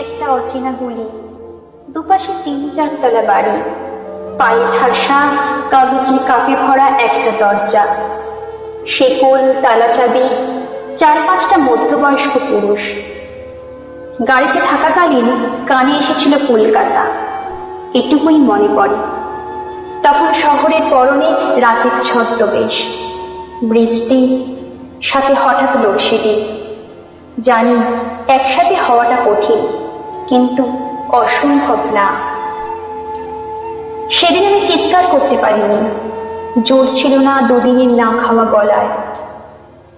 অচেনা গুলি। দুপাশে তিন চারতলা বাড়ি। পায়ে ঠাসা, কাগজে কাপে ভরা একটা দরজা। শেকল, তালা চাবি, চার পাঁচটা মধ্যবয়স্ক পুরুষ। গাড়িতে থাকাকালীন কানে এসেছিল কলকাতা। এটুকুই মনে পড়ে। তখন শহরের পরনে রাতের ছদ্মবেশ। বৃষ্টি, সাথে হঠাৎ লোডশেডিং। জানি একসাথে হওয়াটা কঠিন। কিন্তু অসম্ভব না। সেদিন আমি চিৎকার করতে পারিনি। জোর ছিল না দুদিনের না খাওয়া গলায়।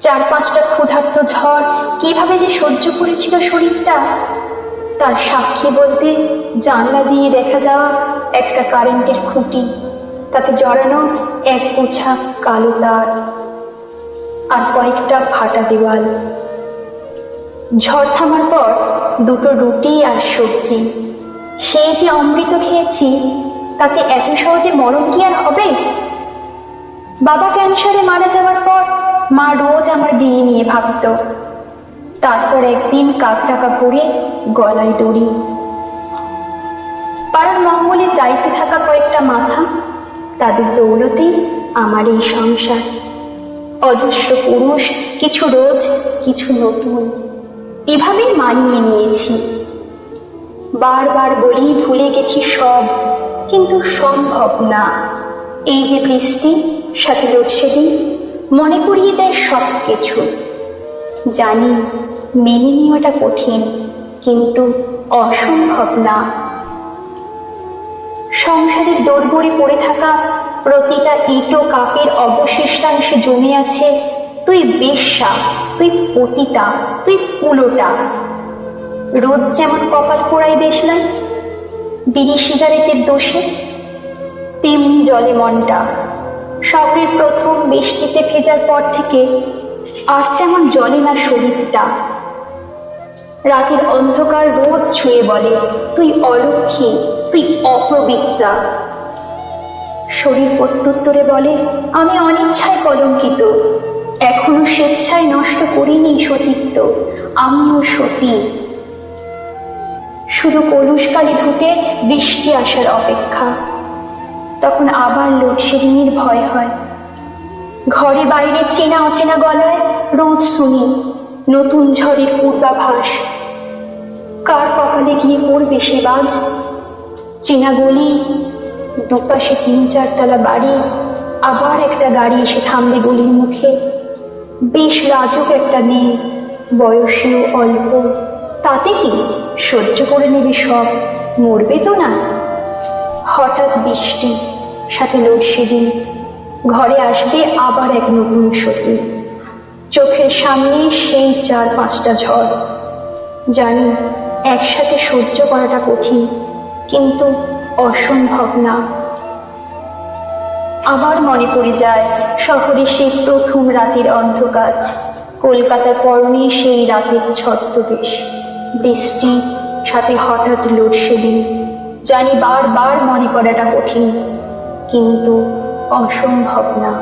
চার পাঁচটা ক্ষুধার্ত ঝড় কীভাবে যে সহ্য করেছিল শরীরটা, তার সাক্ষী বলতে জানলা দিয়ে দেখা যাওয়া একটা কারেন্টের খুঁটি, তাতে জড়ানো এক গোছা কালো তার আর কয়েকটা ফাটা দেওয়াল। ঝড় থামার পর দুটো রুটি আর সবজি। সেই যে অমৃত খেয়েছি, তাতে এত সহজে মরণ কি আর হবে? বাবা ক্যান্সারে মারা যাওয়ার পর মা রোজ আমার বিয়ে নিয়ে ভাবত। তারপর একদিন কাক টাকা ভরে গলায় দড়ি। পাড়ার মঙ্গলের দায়িত্বে থাকা কয়েকটা মাথা, তাদের দৌলতেই আমার এই সংসার। অজস্র পুরুষ, কিছু রোজ, কিছু নতুন। এভাবেই মানিয়ে নিয়েছি। বারবার বলি ভুলে গেছি সব, কিন্তু সম্ভব না। এই যে বৃষ্টি, সাথে লোডশেডিং, মনে করিয়ে দেয় সব কিছু জানি মেনে নেওয়াটা কঠিন, কিন্তু অসম্ভব না। সংসারের দৌড়বড়ে পড়ে থাকা প্রতিটা ইটো কাপের অবশিষ্টাংশে জমে আছে তুই বেশ্যা, তুই পতিতা, তুই কুলোটা রোদ যেমন কপাল পোড়াই দেশলাই, বিড়ি সিগারেটের দোষে, তেমনি জলে মনটা। শহরের প্রথম বৃষ্টিতে ভেজার পর থেকে আর তেমন জলে না শরীরটা। রাতের অন্ধকার রোদ ছুঁয়ে বলে, তুই অলক্ষী, তুই অপবিত্রা। শরীর প্রত্যুত্তরে বলে, আমি অনিচ্ছায় কলঙ্কিত। এখনও স্বেচ্ছায় নষ্ট করিনি সতীত্ব আমিও সতী। শুধু কলুষকালি ধুতে বৃষ্টি আসার অপেক্ষা। তখন আবার লোডশেডিংয়ের ভয় হয়। ঘরে বাইরে চেনা অচেনা গলায় রোজ শুনি, নতুন ঝড়ের পূর্বাভাস। কার কপালে গিয়ে পড়বে সে বাজ? চেনা গলি, দুপাশে তিন চারতলা বাড়ি, আবার একটা গাড়ি এসে থামবে গলির মুখে। বেশ রাজক একটা মেয়ে বয়সেও অল্প। তাতে কি সহ্য করে নেবে সব? মরবে তো না? হঠাৎ বৃষ্টি, সাথে লোডশেডিং ঘরে আসবে আবার এক নতুন সতী চোখের সামনে সেই চার পাঁচটা ঝড়। জানি একসাথে সহ্য করাটা কঠিন, কিন্তু অসম্ভব না। আবার মনে পড়ে যায়, শহরের সেই প্রথম রাতের অন্ধকার। কলকাতার পরনে সেই রাতের ছদ্মবেশ। বৃষ্টি, সাথে হঠাৎ লোডশেডিং। জানি বারবার মনে করাটা কঠিন, কিন্তু অসম্ভব না।